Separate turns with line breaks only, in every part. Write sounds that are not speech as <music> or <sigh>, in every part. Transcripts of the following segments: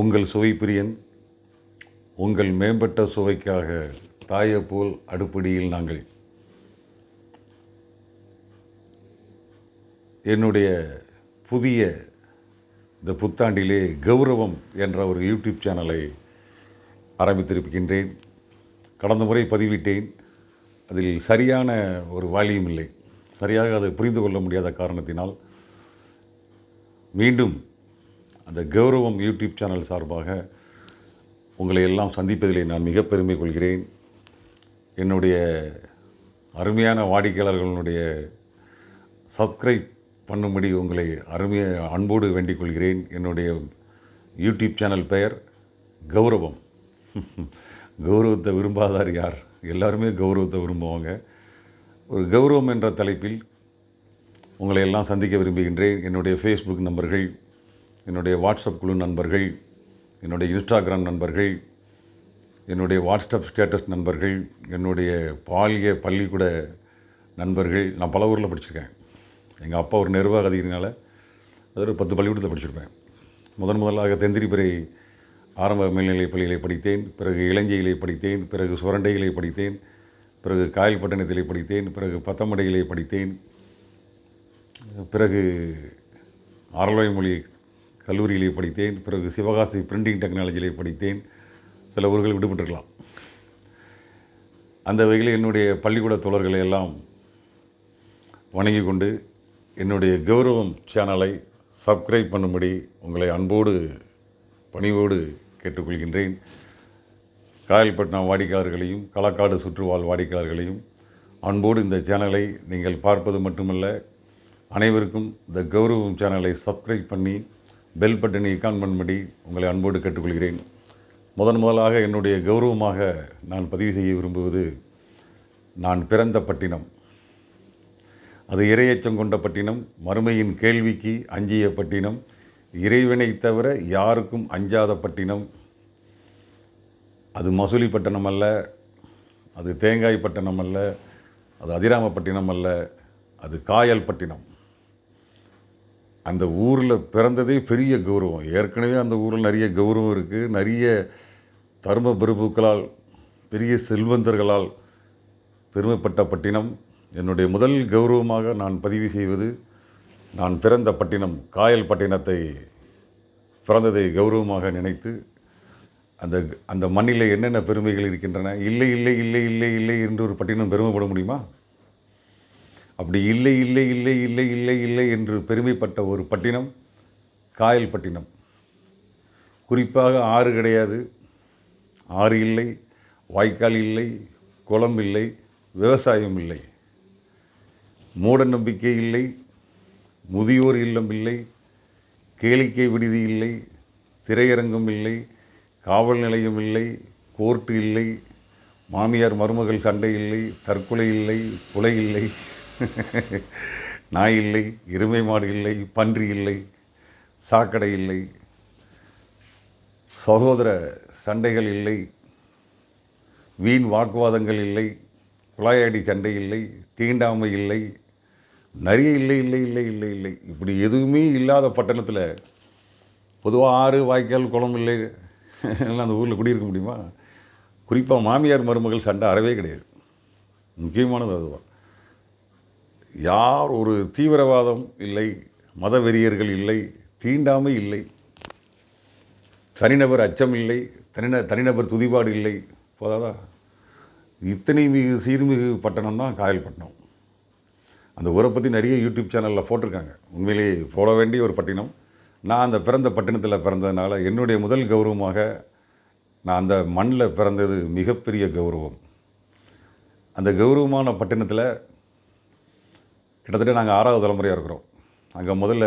உங்கள் சுவை பிரியன் உங்கள் மேம்பட்ட சுவைக்காக தாயப்போல் போல் அடுப்படியில் நாங்கள் என்னுடைய புதிய இந்த புத்தாண்டிலே கௌரவம் என்ற ஒரு யூடியூப் சேனலை ஆரம்பித்திருக்கின்றேன். கடந்த முறை பதிவிட்டேன். அதில் சரியான ஒரு வால்யூம் இல்லை. சரியாக அதை புரிந்து கொள்ள முடியாத காரணத்தினால் மீண்டும் அந்த கௌரவம் யூடியூப் சேனல் சார்பாக உங்களை எல்லாம் சந்திப்பதிலே நான் மிக பெருமை கொள்கிறேன். என்னுடைய அருமையான வாடிக்கையாளர்களுடைய சப்ஸ்கிரைப் பண்ணும்படி உங்களை அருமைய அன்போடு வேண்டிக் கொள்கிறேன். என்னுடைய யூடியூப் சேனல் பெயர் கௌரவம். கௌரவத்தை விரும்பாதார் யார்? எல்லாருமே கௌரவத்தை விரும்புவாங்க. ஒரு கௌரவம் என்ற தலைப்பில் உங்களை எல்லாம் சந்திக்க விரும்புகின்றேன். என்னுடைய ஃபேஸ்புக் நம்பர்கள் என்னுடைய வாட்ஸ்அப் குழு நண்பர்கள் என்னுடைய இன்ஸ்டாகிராம் நண்பர்கள் என்னுடைய வாட்ஸ்அப் ஸ்டேட்டஸ் நண்பர்கள் என்னுடைய பாலிய பள்ளிக்கூட நண்பர்கள் நான் பல ஊரில் படிச்சிருக்கேன். எங்கள் அப்பா ஒரு நிர்வாக அதிகாரினால அது ஒரு பத்து பள்ளிக்கூடத்தில் படிச்சிருப்பேன். முதன் முதலாக தெந்திரிப்பிறை ஆரம்ப மேல்நிலைப் பள்ளியிலே படித்தேன் பிறகு இளஞ்சையிலே படித்தேன் பிறகு சுரண்டையிலே படித்தேன் பிறகு காயல்பட்டணத்திலே படித்தேன் பிறகு பத்தமடையிலே படித்தேன் பிறகு ஆரல்வாய் மொழி கல்லூரியிலே படித்தேன் பிறகு சிவகாசி பிரிண்டிங் டெக்னாலஜியிலே படித்தேன். சில ஊர்கள் விடுபட்டிருக்கலாம். அந்த வகையில் என்னுடைய பள்ளிக்கூட தோழர்களை எல்லாம் வணங்கி கொண்டு என்னுடைய கௌரவம் சேனலை சப்ஸ்கிரைப் பண்ணும்படி உங்களை அன்போடு பணிவோடு கேட்டுக்கொள்கின்றேன். காயல்பட்டினம் வாடிக்கையாளர்களையும் களக்காடு சுற்றுவாழ் வாடிக்கையாளர்களையும் அன்போடு இந்த சேனலை நீங்கள் பார்ப்பது மட்டுமல்ல அனைவருக்கும் இந்த கௌரவம் சேனலை சப்ஸ்கிரைப் பண்ணி பெல் பட்டனை கான் பண்ணும்படி உங்களை அன்போடு கேட்டுக்கொள்கிறேன். முதன் முதலாக என்னுடைய கௌரவமாக நான் பதிவு செய்ய விரும்புவது நான் பிறந்த பட்டினம். அது இரையச்சம் கொண்ட பட்டினம் மறுமையின் கேள்விக்கு அஞ்சிய பட்டினம் இறைவனை தவிர யாருக்கும் அஞ்சாத பட்டினம். அது மசூலி பட்டணம் அல்ல அது தேங்காய் பட்டணம் அல்ல அது அதிராமப்பட்டினம் அல்ல அது காயல் பட்டினம். அந்த ஊரில் பிறந்ததே பெரிய கௌரவம். ஏற்கனவே அந்த ஊரில் நிறைய கௌரவம் இருக்குது நிறைய தர்ம பிரபுக்களால் பெரிய செல்வந்தர்களால் பெருமைப்பட்ட பட்டினம். என்னுடைய முதல் கௌரவமாக நான் பதிவு செய்வது நான் பிறந்த பட்டினம் காயல் பட்டினத்தை பிறந்ததை கௌரவமாக நினைத்து அந்த அந்த மண்ணில் என்னென்ன பெருமைகள் இருக்கின்றன இல்லை இல்லை இல்லை இல்லை இல்லை என்று ஒரு பட்டினம் பெருமைப்பட முடியுமா? அப்படி இல்லை இல்லை இல்லை இல்லை இல்லை இல்லை என்று பெருமைப்பட்ட ஒரு பட்டினம் காயல் பட்டினம். குறிப்பாக ஆறு கிடையாது. ஆறு இல்லை வாய்க்கால் இல்லை குளம் இல்லை விவசாயம் இல்லை. மூட நம்பிக்கை இல்லை முதியோர் இல்லம் இல்லை கேளிக்கை விடுதி இல்லை திரையரங்கம் இல்லை காவல் நிலையம் இல்லை கோர்ட்டு இல்லை மாமியார் மருமகள் சண்டை இல்லை தற்கொலை இல்லை கொலை இல்லை <laughs> நாய் இல்லை எருமை மாடு இல்லை பன்றி இல்லை சாக்கடை இல்லை சகோதர சண்டைகள் இல்லை வீண் வாக்குவாதங்கள் இல்லை குழாயடி சண்டை இல்லை தீண்டாமை இல்லை நிறைய இல்லை இல்லை இல்லை இல்லை இல்லை. இப்படி எதுவுமே இல்லாத பட்டணத்தில் பொதுவாக ஆறு வாய்க்கால் குளம் இல்லை. எல்லாம் அந்த ஊரில் குடியிருக்க முடியுமா? குறிப்பாக மாமியார் மருமகள் சண்டை அறவே கிடையாது. முக்கியமானது அதுதான். யார் ஒரு தீவிரவாதம் இல்லை மத வெறியர்கள் இல்லை தீண்டாமை இல்லை தனிநபர் அச்சம் இல்லை தனின தனிநபர் துதிபாடு இல்லை. போதாதா? இத்தனை மிகு சீர்மிகு பட்டணம் தான் காயல்பட்டினம். அந்த ஊரை பற்றி நிறைய யூடியூப் சேனலில் போட்டிருக்காங்க. உண்மையிலேயே போட வேண்டிய ஒரு பட்டினம். நான் அந்த பிறந்த பட்டினத்தில் பிறந்ததுனால என்னுடைய முதல் கௌரவமாக நான் அந்த மண்ணில் பிறந்தது மிகப்பெரிய கௌரவம். அந்த கௌரவமான பட்டினத்தில் கிட்டத்தட்ட நாங்கள் ஆறாவது தலைமுறையாக இருக்கிறோம். அங்கே முதல்ல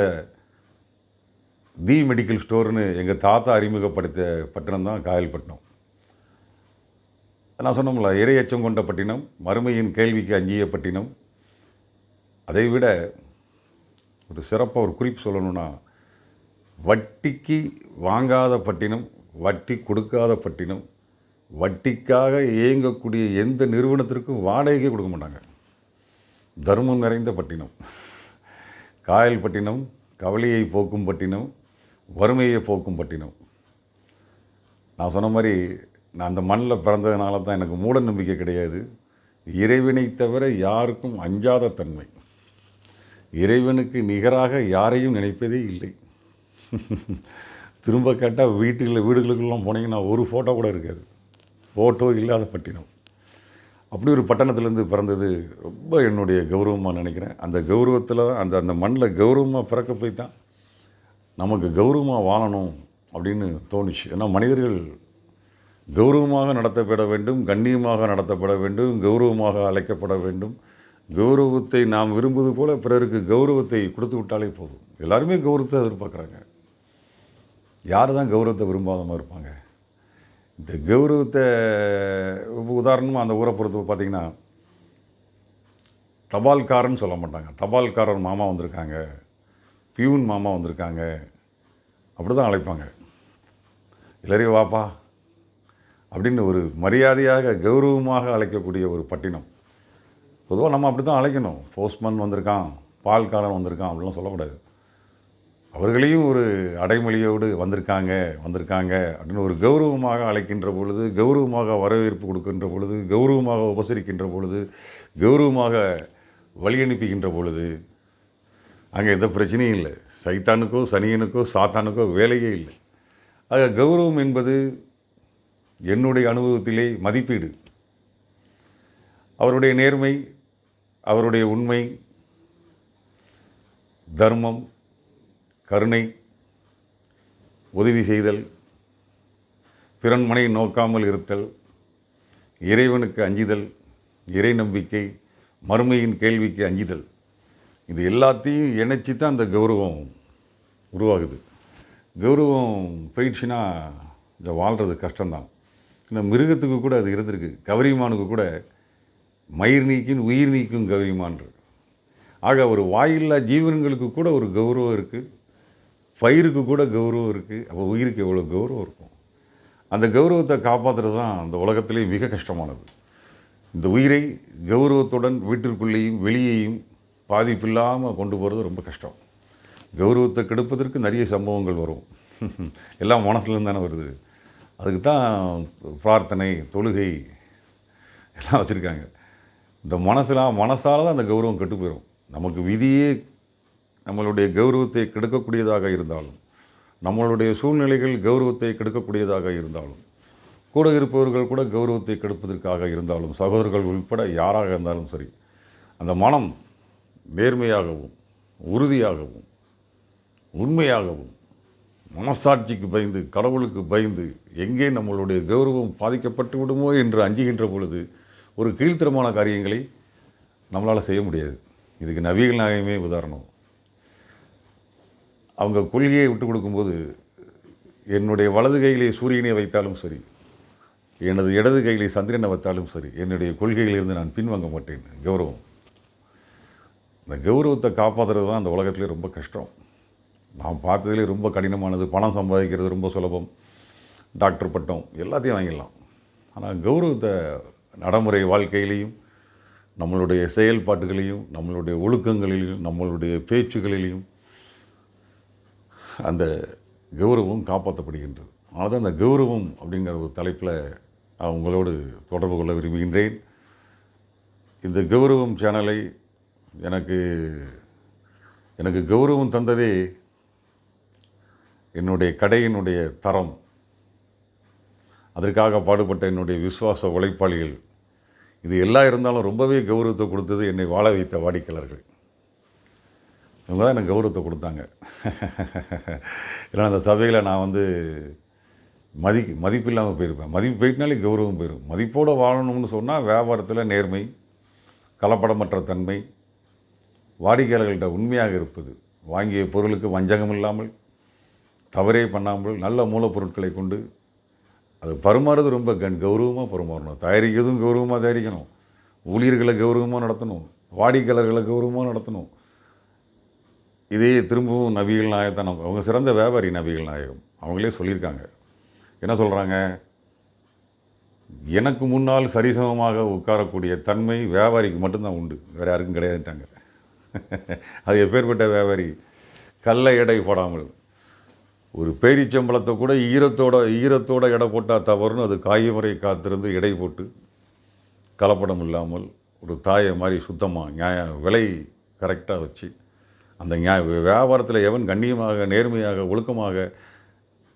தி மெடிக்கல் ஸ்டோர்னு எங்கள் தாத்தா அறிமுகப்படுத்த பட்டினம் தான் காயல்பட்டினம். நான் சொன்னோம்ல இரையச்சம் கொண்ட பட்டினம் மறுமையின் கேள்விக்கு அஞ்சிய பட்டினம். அதை விட ஒரு சிறப்பாக ஒரு குறிப்பு சொல்லணும்னா வட்டிக்கு வாங்காத பட்டினம் வட்டி கொடுக்காத பட்டினம் வட்டிக்காக இயங்கக்கூடிய எந்த நிறுவனத்திற்கும் வாடகைக்கே கொடுக்க மாட்டாங்க. தர்மம் நிறைந்த பட்டினம். காயல் பட்டினம் கவலையை போக்கும் பட்டினம் வறுமையை போக்கும் பட்டினம். நான் சொன்ன மாதிரி நான் அந்த மண்ணில் பிறந்ததுனால தான் எனக்கு மூட நம்பிக்கை கிடையாது. இறைவனை தவிர யாருக்கும் அஞ்சாத தன்மை. இறைவனுக்கு நிகராக யாரையும் நினைப்பதே இல்லை. திரும்ப கேட்டால் வீட்டுகளில் வீடுகளுக்கெல்லாம் போனீங்கன்னா ஒரு ஃபோட்டோ கூட இருக்காது. ஃபோட்டோ இல்லாத பட்டினம். அப்படி ஒரு பட்டணத்துலேருந்து பிறந்தது ரொம்ப என்னுடைய கௌரவமாக நினைக்கிறேன். அந்த கௌரவத்தில் தான் அந்த அந்த மண்ணில் கௌரவமாக பிறக்க போய் தான் நமக்கு கௌரவமாக வாழணும் அப்படின்னு தோணுச்சு. ஏன்னா மனிதர்கள் கௌரவமாக நடத்தப்பட வேண்டும் கண்ணியமாக நடத்தப்பட வேண்டும் கௌரவமாக அழைக்கப்பட வேண்டும். கௌரவத்தை நாம் விரும்புவது போல பிறருக்கு கௌரவத்தை கொடுத்து விட்டாலே போதும். எல்லாருமே கௌரவத்தை எதிர்பார்க்குறாங்க. யார் தான் கௌரவத்தை விரும்பாதமாக இருப்பாங்க? இந்த கௌரவத்தை உதாரணமாக அந்த ஊரை பொறுத்து பார்த்தீங்கன்னா தபால்காரன்னு சொல்ல மாட்டாங்க. தபால்காரர் மாமா வந்திருக்காங்க. பியூன் மாமா வந்திருக்காங்க. அப்படி தான் அழைப்பாங்க. இளறி வாப்பா அப்படின்னு ஒரு மரியாதையாக கௌரவமாக அழைக்கக்கூடிய ஒரு பட்டினம். பொதுவாக நம்ம அப்படி தான் அழைக்கணும். போஸ்ட்மேன் வந்திருக்கான் பால்காரன் வந்திருக்கான் அப்படிலாம் சொல்லக்கூடாது. அவர்களையும் ஒரு அடைமொழியோடு வந்திருக்காங்க வந்திருக்காங்க அப்படின்னு ஒரு கௌரவமாக அழைக்கின்ற பொழுது கௌரவமாக வரவேற்பு கொடுக்கின்ற பொழுது கௌரவமாக உபசரிக்கின்ற பொழுது கௌரவமாக வழி அனுப்புகின்ற பொழுது அங்கே எந்த பிரச்சனையும் இல்லை. சைத்தானுக்கோ சனியனுக்கோ சாத்தானுக்கோ வேலையே இல்லை. ஆக கௌரவம் என்பது என்னுடைய அனுபவத்திலே மதிப்பீடு. அவருடைய நேர்மை அவருடைய உண்மை தர்மம் கருணை உதவி செய்தல் பிறன்மனை நோக்காமல் இருத்தல் இறைவனுக்கு அஞ்சுதல் இறை நம்பிக்கை மறுமையின் கேள்விக்கு அஞ்சுதல். இது எல்லாத்தையும் இணைச்சி தான் அந்த கௌரவம் உருவாகுது. கௌரவம் போயிடுச்சுன்னா இந்த வாழ்கிறது கஷ்டம்தான். இந்த மிருகத்துக்கு கூட அது இருந்திருக்கு. கவரிமானுக்கு கூட மயிர் நீக்கின் உயிர் நீக்கும் கவரிமான் ஆக ஒரு வாயில்லா ஜீவன்களுக்கு கூட ஒரு கௌரவம் இருக்குது பயிருக்கு கூட கௌரவம் இருக்குது அப்போ உயிருக்கு எவ்வளோ கௌரவம் இருக்கும்? அந்த கௌரவத்தை காப்பாற்றுறது தான் அந்த உலகத்திலேயே மிக கஷ்டமானது. இந்த உயிரை கௌரவத்துடன் வீட்டிற்குள்ளேயும் வெளியேயும் பாதிப்பில்லாமல் கொண்டு போகிறது ரொம்ப கஷ்டம். கௌரவத்தை கெடுப்பதற்கு நிறைய சம்பவங்கள் வரும். <laughs> எல்லாம் மனசுலேருந்து தானே வருது. அதுக்கு தான் பிரார்த்தனை தொழுகை எல்லாம் வச்சுருக்காங்க. இந்த மனசில் மனசால் தான் அந்த கௌரவம் கெட்டு போயிடும் நமக்கு விதியே நம்மளுடைய கௌரவத்தை கெடுக்கக்கூடியதாக இருந்தாலும் நம்மளுடைய சூழ்நிலைகள் கௌரவத்தை கெடுக்கக்கூடியதாக இருந்தாலும் கூட இருப்பவர்கள் கூட கௌரவத்தை கெடுப்பதற்காக இருந்தாலும் சகோதரர்கள் உட்பட யாராக இருந்தாலும் சரி அந்த மனம் நேர்மையாகவும் உறுதியாகவும் உண்மையாகவும் மனசாட்சிக்கு பயந்து கடவுளுக்கு பயந்து எங்கே நம்மளுடைய கௌரவம் பாதிக்கப்பட்டு விடுமோ என்று அஞ்சுகின்ற பொழுது ஒரு கீழ்த்தரமான காரியங்களை நம்மளால் செய்ய முடியாது. இதுக்கு நவீன நாயமே உதாரணம். அவங்க கொள்கையை விட்டு கொடுக்கும்போது என்னுடைய வலது கையிலே சூரியனை வைத்தாலும் சரி எனது இடது கையிலே சந்திரனை வைத்தாலும் சரி என்னுடைய கொள்கையிலிருந்து நான் பின்வாங்க மாட்டேன். கௌரவம். இந்த கௌரவத்தை காப்பாற்றுறது தான் அந்த உலகத்திலே ரொம்ப கஷ்டம். நான் பார்த்ததுலேயே ரொம்ப கடினமானது. பணம் சம்பாதிக்கிறது ரொம்ப சுலபம். டாக்டர் பட்டம் எல்லாத்தையும் வாங்கிடலாம். ஆனால் கௌரவத்தை நடைமுறை வாழ்க்கையிலையும் நம்மளுடைய செயல்பாட்டுகளையும் நம்மளுடைய ஒழுக்கங்களிலும் நம்மளுடைய பேச்சுகளிலையும் அந்த கௌரவம் காப்பாற்றப்படுகின்றது. அதனால் தான் அந்த கௌரவம் அப்படிங்கிற ஒரு தலைப்பில் நான் உங்களோடு தொடர்பு கொள்ள விரும்புகின்றேன். இந்த கௌரவம் சேனலை எனக்கு எனக்கு கௌரவம் தந்ததே என்னுடைய கடையினுடைய தரம். அதற்காக பாடுபட்ட என்னுடைய விசுவாச உழைப்பாளிகள். இது எல்லாம் இருந்தாலும் ரொம்பவே கௌரவத்தை கொடுத்தது என்னை வாழ வைத்த வாடிக்கையாளர்கள். இவங்க தான் எனக்கு கௌரவத்தை கொடுத்தாங்க. ஏன்னா அந்த சபையில் நான் வந்து மதி மதிப்பு இல்லாமல் போயிருப்பேன். மதிப்பு போயிட்டுனாலே கௌரவம் போயிடும் மதிப்போடு வாழணும்னு சொன்னால் வியாபாரத்தில் நேர்மை கலப்படமற்ற தன்மை வாடிக்கையாளர்கள்ட்ட உண்மையாக இருப்பது வாங்கிய பொருளுக்கு வஞ்சகம் இல்லாமல் தவறே பண்ணாமல் நல்ல மூலப்பொருட்களை கொண்டு அது பருமாறுறது ரொம்ப கண் கௌரவமாக பருமாறணும். தயாரிக்கிறதும் கௌரவமாக தயாரிக்கணும். ஊழியர்களை கௌரவமாக நடத்தணும். வாடிக்கையாளர்களை கௌரவமாக நடத்தணும். இதே திரும்பவும் நபிகள் நாயகத்தான். நம்ம அவங்க சிறந்த வியாபாரி நபிகள் நாயகம். அவங்களே சொல்லியிருக்காங்க. என்ன சொல்கிறாங்க எனக்கு முன்னால் சரிசமமாக உட்காரக்கூடிய தன்மை வியாபாரிக்கு மட்டும்தான் உண்டு. வேறு யாருக்கும் கிடையாதுட்டாங்க <laughs> அது எப்பேற்பட்ட வியாபாரி? கல்லை எடை போடாமல். ஒரு பேரிச்சம்பளத்தை கூட ஈரத்தோட ஈரத்தோட எடை போட்டால் தவறுன்னு அது காய்முறை காத்திருந்து எடை போட்டு கலப்படம் இல்லாமல் ஒரு தாயை மாதிரி சுத்தமாக நியாய விலை கரெக்டாக வச்சு அந்த நியாய வியாபாரத்தில் எவன் கண்ணியமாக நேர்மையாக ஒழுக்கமாக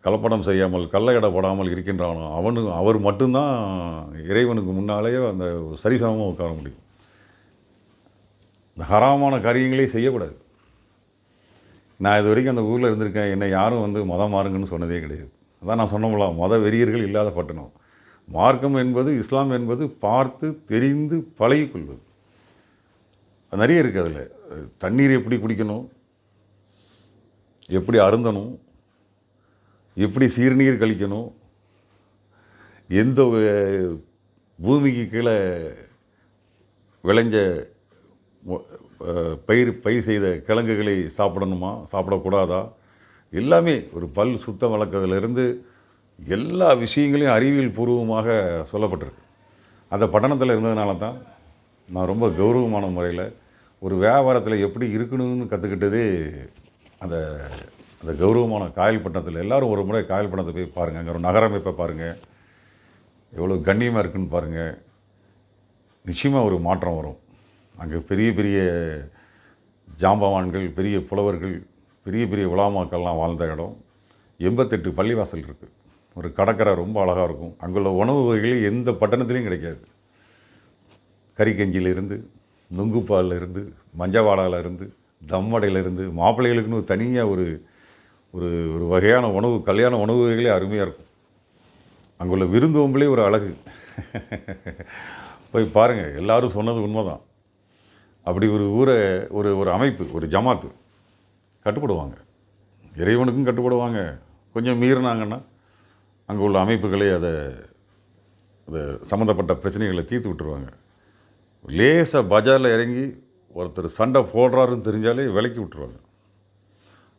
கலப்படம் செய்யாமல் கள்ள போடாமல் இருக்கின்றானோ அவனு அவர் மட்டும்தான் இறைவனுக்கு முன்னாலேயே அந்த சரிசமமாக உட்கார முடியும். இந்த ஹராமான காரியங்களே செய்யக்கூடாது. நான் இது வரைக்கும் அந்த ஊரில் இருந்திருக்கேன். என்னை யாரும் வந்து மதம் மாறுங்கன்னு சொன்னதே கிடையாது. அதான் நான் சொன்னோம்ல மத வெறியர்கள் இல்லாத பட்டணம். மார்க்கம் என்பது இஸ்லாம் என்பது பார்த்து தெரிந்து பழகிக்கொள்வது. நிறைய இருக்குது அதில். தண்ணீர் எப்படி குடிக்கணும்? எப்படி அருந்தணும்? எப்படி சீர்நீர் கழிக்கணும்? எந்த பூமிக்கு கீழே விளைஞ்ச பயிர் பயிர் செய்த கிழங்குகளை சாப்பிடணுமா? சாப்பிடக்கூடாதா? எல்லாமே ஒரு பல் சுத்தம் வளர்க்கறதுலேருந்து எல்லா விஷயங்களையும் அறிவியல் பூர்வமாக சொல்லப்பட்டிருக்கு. அந்த பட்டணத்தில் இருந்ததுனால தான் நான் ரொம்ப கௌரவமான முறையில் ஒரு வியாபாரத்தில் எப்படி இருக்கணும்னு கற்றுக்கிட்டதே அந்த அந்த கௌரவமான காயல் எல்லோரும் ஒரு முறை காயல்பட்டணத்தை போய் பாருங்கள் அங்கே ஒரு நகரமைப்பை பாருங்கள் எவ்வளோ கண்ணியமாக இருக்குன்னு பாருங்கள் நிச்சயமாக ஒரு மாற்றம் வரும். அங்கே பெரிய பெரிய ஜாம்பவான்கள் பெரிய புலவர்கள் பெரிய பெரிய உலாமாக்கள்லாம் வாழ்ந்த இடம். எண்பத்தெட்டு பள்ளிவாசல் இருக்குது ஒரு கடற்கரை ரொம்ப அழகாக இருக்கும். அங்குள்ள உணவு வகைகள் எந்த பட்டணத்துலேயும் கிடைக்காது. கறிக்கஞ்சியிலிருந்து நுங்குப்பாலில் இருந்து மஞ்சவாடால இருந்து மாப்பிள்ளைகளுக்குன்னு ஒரு தனியாக ஒரு ஒரு ஒரு வகையான உணவு கல்யாண உணவு வகைகளே அருமையாக இருக்கும் அங்குள்ள விருந்தோம்பலே ஒரு அழகு. போய் பாருங்கள் எல்லோரும் சொன்னது உண்மைதான். அப்படி ஒரு ஊரை ஒரு ஒரு அமைப்பு ஒரு ஜமாத்து கட்டுப்படுவாங்க. இறைவனுக்கும் கட்டுப்படுவாங்க. கொஞ்சம் மீறினாங்கன்னா அங்கே உள்ள அமைப்புகளே அதை அதை சம்மந்தப்பட்ட பிரச்சனைகளை தீர்த்து விட்டுருவாங்க. லேசாக பஜாரில் இறங்கி ஒருத்தர் சண்டை போடுறாருன்னு தெரிஞ்சாலே விலக்கி விட்டுருவாங்க.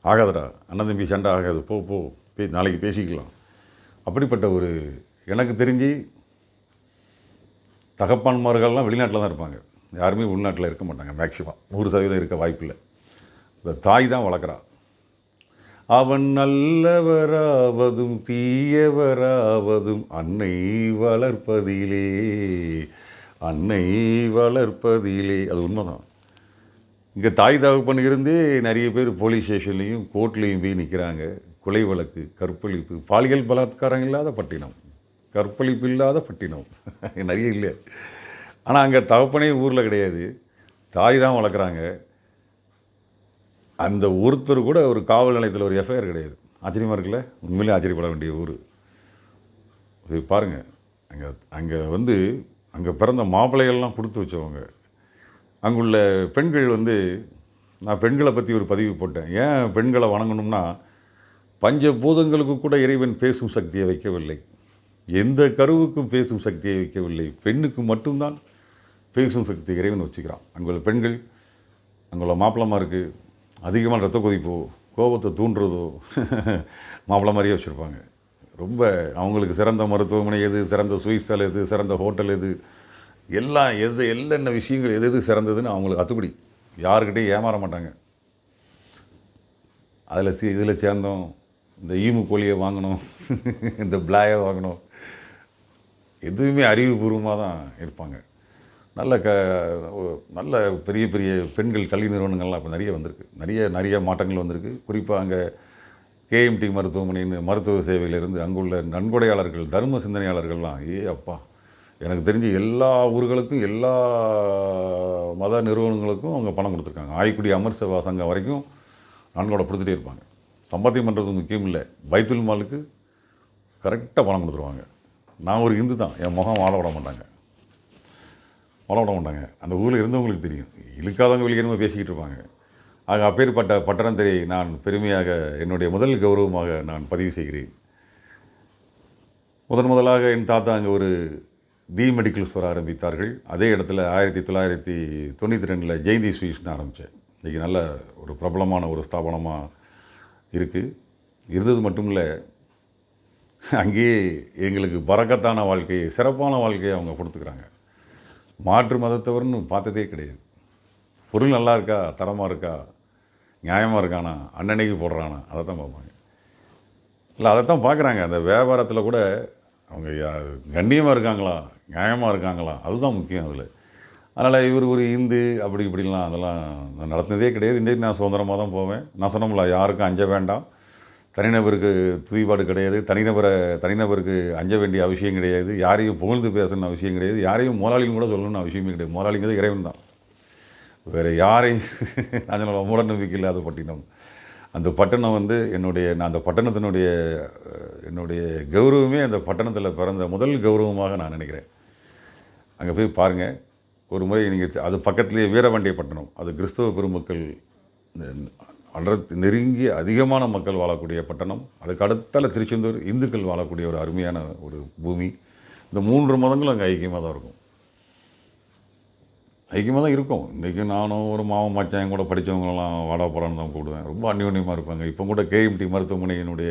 ஆகாதடா அண்ணன் தம்பி சண்டை ஆகாது போ போ பே நாளைக்கு பேசிக்கலாம். அப்படிப்பட்ட ஒரு எனக்கு தெரிஞ்சு தகப்பான்மார்கள்லாம் வெளிநாட்டில் தான் இருப்பாங்க. யாருமே உள்நாட்டில் இருக்க மாட்டாங்க மேக்ஸிமம் நூறு சதவீதம் இருக்க வாய்ப்பில்லை. இந்த தாய் தான் வளர்க்குறா. அவன் நல்லவராவதும் தீயவராவதும் அன்னை வளர்ப்பதிலே. அன்னை வளர்ப்பதிலே அது உண்மைதான். இங்கே தாய் தகப்பன் இருந்தே நிறைய பேர் போலீஸ் ஸ்டேஷன்லேயும் கோர்ட்லேயும் போய் நிற்கிறாங்க கொலை வழக்கு கற்பழிப்பு. பாலியல் பலாத்காரம் இல்லாத பட்டினம். கற்பழிப்பு இல்லாத பட்டினம். <laughs> நிறைய இல்லை. ஆனால் அங்கே தகப்பனே ஊரில் கிடையாது. தாய் தான் வளர்க்குறாங்க. அந்த ஒருத்தர் கூட ஒரு காவல் நிலையத்தில் ஒரு எஃப்ஐஆர் கிடையாது. ஆச்சரியமாக இருக்குல்ல? உண்மையிலே ஆச்சரியப்பட வேண்டிய ஊர். பாருங்கள் அங்கே அங்கே வந்து அங்கே பிறந்த மாப்பிள்ளைகள்லாம் கொடுத்து வச்சவங்க. அங்குள்ள பெண்கள் வந்து நான் பெண்களை பற்றி ஒரு பதிவு போட்டேன். ஏன் பெண்களை வணங்கணும்னா பஞ்சபூதங்களுக்கு கூட இறைவன் பேசும் சக்தியை வைக்கவில்லை. எந்த கருவுக்கும் பேசும் சக்தியை வைக்கவில்லை. பெண்ணுக்கு மட்டும்தான் பேசும் சக்தி இறைவன் வச்சுக்கிறான். அங்குள்ள பெண்கள் அங்குள்ள மாப்பிளமாக இருக்குது அதிகமான ரத்த கொதிப்போ கோபத்தை தூண்டுறதோ <laughs> மாப்பிள்ள மாதிரியே வச்சுருப்பாங்க. ரொம்ப அவங்களுக்கு சிறந்த மருத்துவமனை எது சிறந்த ஸ்வீட் ஸ்டால் எது சிறந்த ஹோட்டல் எது எல்லாம் எது என்னென்ன விஷயங்கள் எது எது சிறந்ததுன்னு அவங்களுக்கு அத்துப்படி யாருக்கிட்டையும் ஏமாற மாட்டாங்க. அதில் சி இதில் சேர்ந்தோம். இந்த ஈமு கோழியை வாங்கணும். <laughs> இந்த பிளாயை வாங்கணும். எதுவுமே அறிவுபூர்வமாக தான் இருப்பாங்க. நல்ல க நல்ல பெரிய பெரிய பெண்கள் கல்வி நிறுவனங்கள்லாம் இப்போ நிறைய வந்திருக்கு. நிறைய நிறைய மாற்றங்கள் வந்திருக்கு. குறிப்பாக அங்கே கேஎம்டி மருத்துவமனைன்னு மருத்துவ சேவையிலிருந்து அங்குள்ள நன்கொடையாளர்கள் தர்ம சிந்தனையாளர்கள்லாம் ஏ அப்பா எனக்கு தெரிஞ்சு எல்லா ஊர்களுக்கும் எல்லா மத நிறுவனங்களுக்கும் அவங்க பணம் கொடுத்துருக்காங்க. ஆய்க்குடி அமர் சேவா சங்கம் வரைக்கும் நன்கொடை கொடுத்துட்டே இருப்பாங்க. சம்பாத்தியம் பண்ணுறது முக்கியம் இல்லை. பைத்துல் மாலுக்கு கரெக்டாக பணம் கொடுத்துருவாங்க. நான் ஒரு இந்து தான். என் முகம் வாழ விட மாட்டாங்க. வாழ விட மாட்டாங்க. அந்த ஊரில் இருந்தவங்களுக்கு தெரியும். இழுக்காதவங்க வெளியே பேசிக்கிட்டு இருப்பாங்க. ஆக அப்பேற்பட்ட பட்டணத்தை நான் பெருமையாக என்னுடைய முதல் கௌரவமாக நான் பதிவு செய்கிறேன். முதன் முதலாக என் தாத்தா அங்கே ஒரு தி மெடிக்கல் ஸ்டோர் ஆரம்பித்தார்கள். அதே இடத்துல ஆயிரத்தி தொள்ளாயிரத்தி தொண்ணூற்றி ரெண்டில் ஜெயந்தி ஸ்வீட்ஸ்னு ஆரம்பித்தேன். இன்றைக்கி நல்ல ஒரு பிரபலமான ஒரு ஸ்தாபனமாக இருக்குது இருந்தது மட்டும் இல்லை அங்கேயே எங்களுக்கு பறக்கத்தான வாழ்க்கையை சிறப்பான வாழ்க்கையை அவங்க கொடுத்துக்கிறாங்க. மாற்று மதத்தவர்னு பார்த்ததே கிடையாது. பொருள் நல்லா இருக்கா? தரமாக இருக்கா? நியாயமாக இருக்கானா? அன்னன்னைக்கு போடுறானா? அதை தான் பார்ப்பாங்க. இல்லை அதைத்தான் பார்க்குறாங்க. அந்த வியாபாரத்தில் கூட அவங்க கண்ணியமாக இருக்காங்களா? நியாயமாக இருக்காங்களா? அதுதான் முக்கியம் அதில். அதனால் இவர் ஒரு இந்து அப்படி இப்படிலாம் அதெல்லாம் நடத்துனதே கிடையாது. இன்றைக்கு நான் சுதந்திரமாக தான் போவேன். நான் சொன்னோம்ல யாருக்கும் அஞ்ச வேண்டாம். தனிநபருக்கு துதிபாடு கிடையாது. தனிநபரை தனிநபருக்கு அஞ்ச வேண்டிய அவசியம் கிடையாது. யாரையும் புகழ்ந்து பேசணும்னு அவசியம் கிடையாது. யாரையும் முதலாளியும் கூட சொல்லணும்னு அவசியமே கிடையாது. முதலாளிங்கிறது இறைவன் தான். வேறு யாரையும் <laughs> நான் சொல்ல மூட நம்பிக்கை இல்லாத பட்டினம். அந்த பட்டணம் வந்து என்னுடைய நான் அந்த பட்டணத்தினுடைய என்னுடைய கௌரவமே அந்த பட்டணத்தில் பிறந்த முதல் கௌரவமாக நான் நினைக்கிறேன். அங்கே போய் பாருங்கள் ஒரு முறை நீங்கள் அது பக்கத்துலேயே வீரபாண்டிய பட்டணம் அது கிறிஸ்தவ பெருமக்கள் அடர்த்தி நெருங்கி அதிகமான மக்கள் வாழக்கூடிய பட்டணம் அதுக்கு அடுத்தால் திருச்செந்தூர் இந்துக்கள் வாழக்கூடிய ஒரு அருமையான ஒரு பூமி. இந்த மூன்று மதங்களும் அங்கே ஐக்கியமாக தான் இருக்கும். ஐக்கியமாக தான் இருக்கும். இன்றைக்கி நானும் ஒரு மாவன் மச்சான் என் கூட படித்தவங்களெல்லாம் வாடா போகிறான்னு தான் கூப்பிடுவேன். ரொம்ப அந்யோன்யமாக இருப்பாங்க. இப்போ கூட கேஎம்டி மருத்துவமனையினுடைய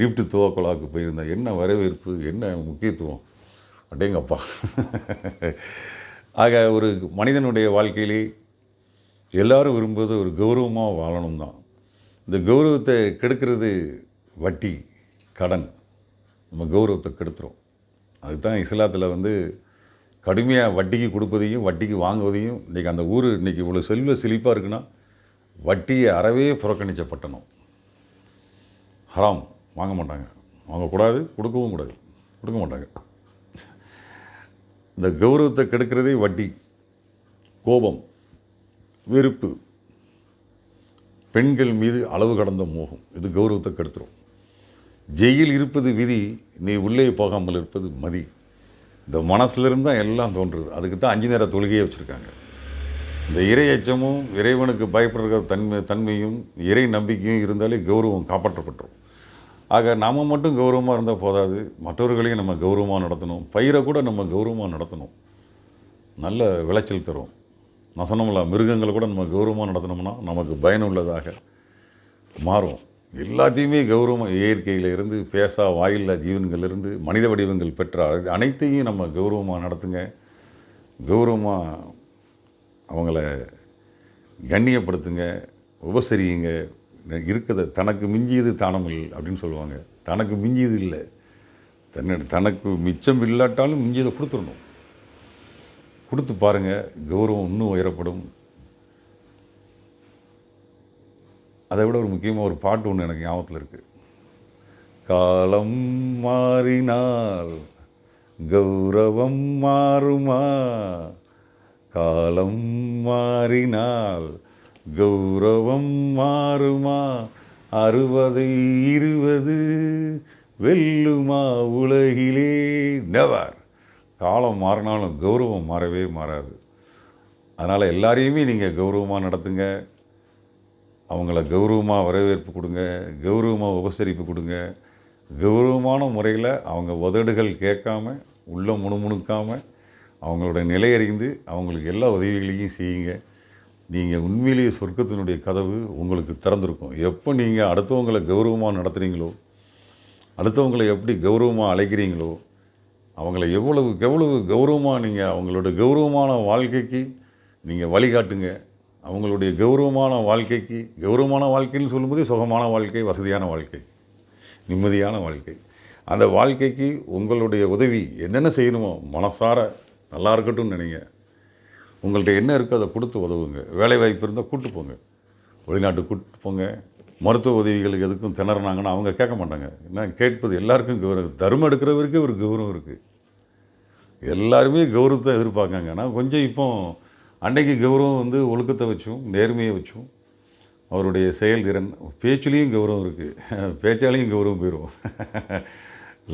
லிஃப்ட் துவக்கலாவுக்கு போயிருந்தேன் என்ன வரவேற்பு என்ன முக்கியத்துவம்? அப்படிங்கப்பா ஆக ஒரு மனிதனுடைய வாழ்க்கையிலே எல்லோரும் விரும்புவது ஒரு கௌரவமாக வாழணும் தான். இந்த கௌரவத்தை கெடுக்கிறது வட்டி கடன். நம்ம கௌரவத்தை கெடுத்துரும். அதுதான் இஸ்லாத்தில் வந்து கடுமையாக வட்டிக்கு கொடுப்பதையும் வட்டிக்கு வாங்குவதையும் இன்றைக்கி அந்த ஊர் இன்றைக்கி இவ்வளோ செல்வ செழிப்பாக இருக்குன்னா வட்டியை அறவே புறக்கணிச்ச பட்டணம். ஹராம். வாங்க மாட்டாங்க. வாங்கக்கூடாது கொடுக்கவும் கூடாது. கொடுக்க மாட்டாங்க. இந்த கௌரவத்தை கெடுக்கிறதே வட்டி. கோபம். வெறுப்பு. பெண்கள் மீது அளவு கடந்த மோகம். இது கௌரவத்தை கெடுத்துரும். ஜெயில் இருப்பது விதி நீ உள்ளே போகாமல் இருப்பது மதி. இந்த மனசுலேருந்து தான் எல்லாம் தோன்றுது. அதுக்கு தான் அஞ்சு நேர தொழுகையே வச்சுருக்காங்க. இந்த இறை எச்சமும் இறைவனுக்கு பயப்படுற தன்மை தன்மையும் இறை நம்பிக்கையும் இருந்தாலே கௌரவம் காப்பாற்றப்பட்டுரும். ஆக நாம் மட்டும் கௌரவமாக இருந்தால் போதாது. மற்றவர்களையும் நம்ம கௌரவமாக நடத்தணும். பயிரை கூட நம்ம கௌரவமாக நடத்தணும். நல்ல விளைச்சல் தரும். நசனமில்ல மிருகங்களை கூட நம்ம கௌரவமாக நடத்தினோம்னா நமக்கு பயனுள்ளதாக மாறும். எல்லாத்தையுமே கௌரவம் இயற்கையிலிருந்து பேசா வாயில்லா ஜீவன்களிலிருந்து மனித வடிவங்கள் பெற்ற அனை- அனைத்தையும் நம்ம கௌரவமாக நடத்துங்க. கௌரவமாக அவங்கள கண்ணியப்படுத்துங்க உபசரியுங்க. இருக்கிறத தனக்கு மிஞ்சியது தானமில் அப்படின்னு சொல்லுவாங்க. தனக்கு மிஞ்சியது இல்லை. தன்னை தனக்கு மிச்சம் இல்லாட்டாலும் மிஞ்சியதை கொடுத்துடணும். கொடுத்து பாருங்கள் கௌரவம் இன்னும் உயரப்படும். அதை விட ஒரு முக்கியமாக ஒரு பாட்டு ஒன்று எனக்கு ஞாபகத்தில் இருக்குது காலம் மாறினால் கௌரவம் மாறுமா? காலம் மாறினால் கௌரவம் மாறுமா? அறுபதை இருபது வெல்லுமா உலகிலே? நெவர் காலம் மாறினாலும் கௌரவம் மாறவே மாறாது. அதனால் எல்லாரையுமே நீங்கள் கௌரவமாக நடத்துங்க. அவங்கள கௌரவமாக வரவேற்பு கொடுங்க கௌரவமாக உபசரிப்பு கொடுங்க. கௌரவமான முறையில் அவங்க உதடுகள் கேட்காம உள்ள முணுமுணுக்காமல் அவங்களோட நிலையறிந்து அவங்களுக்கு எல்லா உதவிகளையும் செய்யுங்க. நீங்கள் உண்மையிலேயே சொர்க்கத்தினுடைய கதவு உங்களுக்கு திறந்திருக்கும். எப்போ நீங்கள் அடுத்தவங்களை கௌரவமாக நடத்துகிறீங்களோ அடுத்தவங்களை எப்படி கௌரவமாக அழைக்கிறீங்களோ அவங்கள எவ்வளவு எவ்வளவு கௌரவமாக நீங்கள் அவங்களோட கௌரவமான வாழ்க்கைக்கு நீங்கள் வழிகாட்டுங்க. அவங்களுடைய கௌரவமான வாழ்க்கைக்கு கௌரவமான வாழ்க்கைன்னு சொல்லும்போது சுகமான வாழ்க்கை வசதியான வாழ்க்கை நிம்மதியான வாழ்க்கை. அந்த வாழ்க்கைக்கு உங்களுடைய உதவி என்னென்ன செய்யணுமோ மனசார நல்லா இருக்கட்டும்னு நினைங்க. உங்கள்கிட்ட என்ன இருக்கோ அதை கொடுத்து உதவுங்க. வேலை வாய்ப்பு இருந்தால் கூட்டு போங்க. வெளிநாட்டுக்கு கூப்பிட்டு போங்க. மருத்துவ உதவிகளுக்கு எதுக்கும் திணறினாங்கன்னா அவங்க கேட்க மாட்டாங்க. என்ன கேட்பது எல்லாருக்கும் கௌரவம். தர்மம் எடுக்கிறவருக்கே ஒரு கௌரவம் இருக்குது எல்லாருமே கௌரவத்தை எதிர்பார்க்காங்க. ஆனால் கொஞ்சம் இப்போ அன்னைக்கு கௌரவம் வந்து ஒழுக்கத்தை வச்சும் நேர்மையை வச்சும் அவருடைய செயல்திறன் பேச்சுலேயும் கௌரவம் இருக்குது பேச்சாலையும் கௌரவம் போயிடும்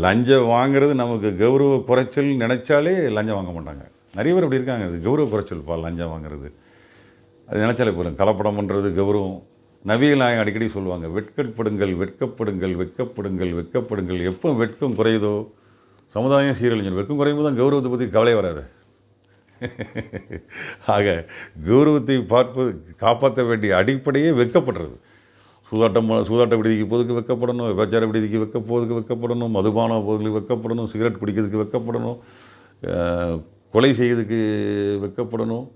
லஞ்சம் வாங்குறது நமக்கு கௌரவ குறைச்சல் நினச்சாலே லஞ்சம் வாங்க மாட்டாங்க. நிறைய பேர் அப்படி இருக்காங்க. அது கௌரவ குறைச்சல்ப்பா லஞ்சம் வாங்குறது. அது நினச்சாலே போதும். கலப்படம் பண்ணுறது கௌரவம். நவியல் நாயகம் அடிக்கடி சொல்லுவாங்க வெட்கப்படுங்கள் வெட்கப்படுங்கள் வெட்கப்படுங்கள் வெட்கப்படுங்கள். எப்போ வெட்கம் குறையுதோ சமுதாயம் சீரழிஞ்சிடும். வெட்கம் குறையும் போது தான் கௌரவத்தை பற்றி கவலை வராது. ஆக கௌரவத்தை பார்ப்பது காப்பாற்ற வேண்டிய அடிப்படையே வைக்கப்படுறது சூதாட்டம் சூதாட்ட விடுதிக்கு போதுக்கு வெக்கப்படணும் விபச்சார விடுதிக்கு வைக்க போதுக்கு வெக்கப்படணும் மதுபான போதுக்கு வெக்கப்படணும் சிகரெட் குடிக்கிறதுக்கு வெக்கப்படணும் கொலை செய்யறதுக்கு வெக்கப்படணும்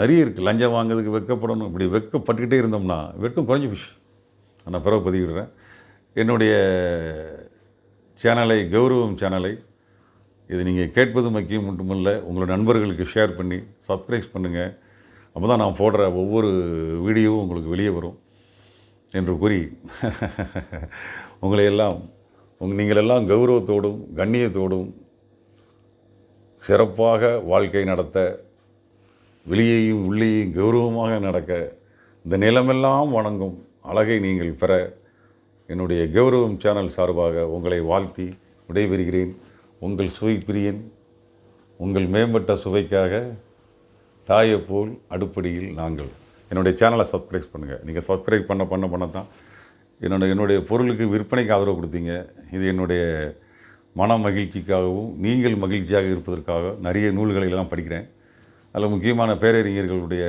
நிறைய இருக்குது லஞ்சம் வாங்குறதுக்கு வெக்கப்படணும் இப்படி வெக்கப்பட்டுக்கிட்டே இருந்தோம்னா வெட்கம் குறைஞ்சி போச்சு. நான் பிறகு பதிவிடுறேன். என்னுடைய சேனலை கௌரவம் சேனலை இது நீங்கள் கேட்பது முக்கியம் மட்டுமல்ல உங்களோட நண்பர்களுக்கு ஷேர் பண்ணி சப்ஸ்கிரைப் பண்ணுங்கள் அப்போ தான் நான் போடுற ஒவ்வொரு வீடியோவும் உங்களுக்கு வெளியே வரும் என்று கூறி <laughs> உங்களை எல்லாம் உங் நீங்கள் எல்லாம் கௌரவத்தோடும் கண்ணியத்தோடும் சிறப்பாக வாழ்க்கை நடத்த வெளியேயும் உள்ளேயும் கௌரவமாக நடக்க இந்த நிலமெல்லாம் வணங்கும் அழகை நீங்கள் பெற என்னுடைய கௌரவம் சேனல் சார்பாக உங்களை வாழ்த்தி விடைபெறுகிறேன். உங்கள் சுவை பிரியன் உங்கள் மேம்பட்ட சுவைக்காக தாயை போல் அடுப்படியில் நாங்கள். என்னுடைய சேனலை சப்ஸ்கிரைப் பண்ணுங்கள் நீங்கள் சப்ஸ்கிரைப் பண்ண பண்ண பண்ண தான் என்னோட என்னுடைய பொருளுக்கு விற்பனைக்கு ஆதரவு கொடுத்தீங்க. இது என்னுடைய மன மகிழ்ச்சிக்காகவும் நீங்கள் மகிழ்ச்சியாக இருப்பதற்காக நிறைய நூல்களை எல்லாம் படிக்கிறேன். அதில் முக்கியமான பேரறிஞர்களுடைய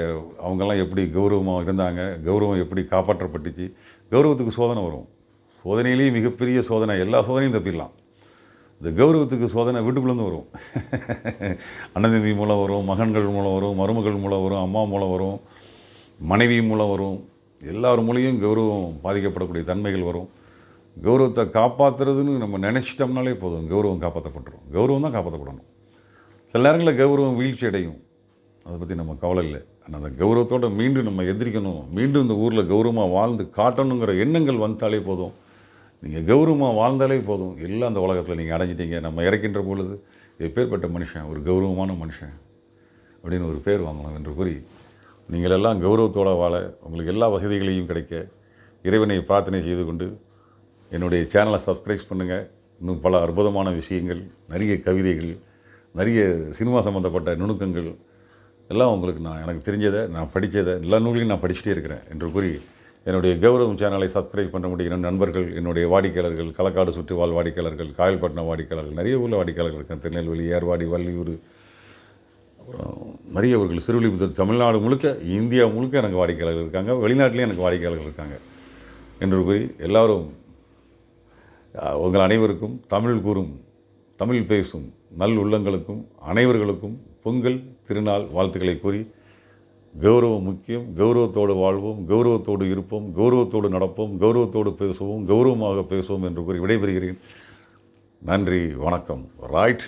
அவங்கெல்லாம் எப்படி கௌரவமாக இருந்தாங்க கௌரவம் எப்படி காப்பாற்றப்பட்டுச்சு கௌரவத்துக்கு சோதனை வரும். சோதனையிலேயே மிகப்பெரிய சோதனை. எல்லா சோதனையும் தப்பிடலாம். இந்த கௌரவத்துக்கு சோதனை வீட்டுக்குள்ளேருந்து வரும். அண்ணன் மூலம் வரும் மகன்கள் மூலம் வரும் மருமகள் மூலம் வரும் அம்மா மூலம் வரும் மனைவி மூலம் வரும். எல்லார் மூலியும் கௌரவம் பாதிக்கப்படக்கூடிய தன்மைகள் வரும். கௌரவத்தை காப்பாற்றுறதுன்னு நம்ம நினச்சிட்டோம்னாலே போதும். கௌரவம் காப்பாற்றப்பட்டுரும் கௌரவம் தான் காப்பாற்றப்படணும் சில நேரங்களில் கௌரவம் வீழ்ச்சி அடையும். அதை பற்றி நம்ம கவலை இல்லை. ஆனால் அந்த கௌரவத்தோடு மீண்டும் நம்ம எந்திரிக்கணும். மீண்டும் இந்த ஊரில் கௌரவமாக வாழ்ந்து காட்டணுங்கிற எண்ணங்கள் வந்தாலே போதும். நீங்கள் கௌரவமாக வாழ்ந்தாலே போதும். எல்லாம் அந்த உலகத்தில் நீங்கள் அடைஞ்சிட்டீங்க. நம்ம இறக்கின்ற பொழுது எப்பேற்பட்ட மனுஷன்? ஒரு கௌரவமான மனுஷன் அப்படின்னு ஒரு பேர் வாங்கணும் என்று கூறி நீங்கள் எல்லாம் கௌரவத்தோடு வாழ உங்களுக்கு எல்லா வசதிகளையும் கிடைக்க இறைவனை பிரார்த்தனை செய்து கொண்டு என்னுடைய சேனலை சப்ஸ்கிரைப் பண்ணுங்கள் இன்னும் பல அற்புதமான விஷயங்கள் நிறைய கவிதைகள் நிறைய சினிமா சம்மந்தப்பட்ட நுணுக்கங்கள் எல்லாம் உங்களுக்கு நான் எனக்கு தெரிஞ்சதை நான் படித்ததை எல்லா நூலையும் நான் படிச்சுட்டே இருக்கிறேன் என்று கூறி என்னுடைய கௌரவம் சேனலை சப்ஸ்கிரைப் பண்ண முடியும் நண்பர்கள் என்னுடைய வாடிக்கையாளர்கள் களக்காடு சுற்றுவாழ் வாடிக்கையாளர்கள் காயல்பட்டினம் வாடிக்கையாளர்கள் நிறைய ஊரில் வாடிக்கையாளர்கள் இருக்காங்க. திருநெல்வேலி ஏர்வாடி வள்ளியூர் நிறையவர்கள் நிறைய ஊர்கள் தமிழ்நாடு முழுக்க இந்தியா முழுக்க எனக்கு வாடிக்கையாளர்கள் இருக்காங்க. வெளிநாட்டிலையும் எனக்கு வாடிக்கையாளர்கள் இருக்காங்க என்று கூறி எல்லாரும் உங்கள் அனைவருக்கும் தமிழ் கூறும் தமிழ் பேசும் நல் உள்ளங்களுக்கும் அனைவர்களுக்கும் பொங்கல் திருநாள் வாழ்த்துக்களை கூறி கௌரவம் முக்கியம். கௌரவத்தோடு வாழ்வோம் கௌரவத்தோடு இருப்போம் கௌரவத்தோடு நடப்போம் கௌரவத்தோடு பேசுவோம் கௌரவமாக பேசுவோம் என்று கூறி விடைபெறுகிறேன். நன்றி வணக்கம். ரைட்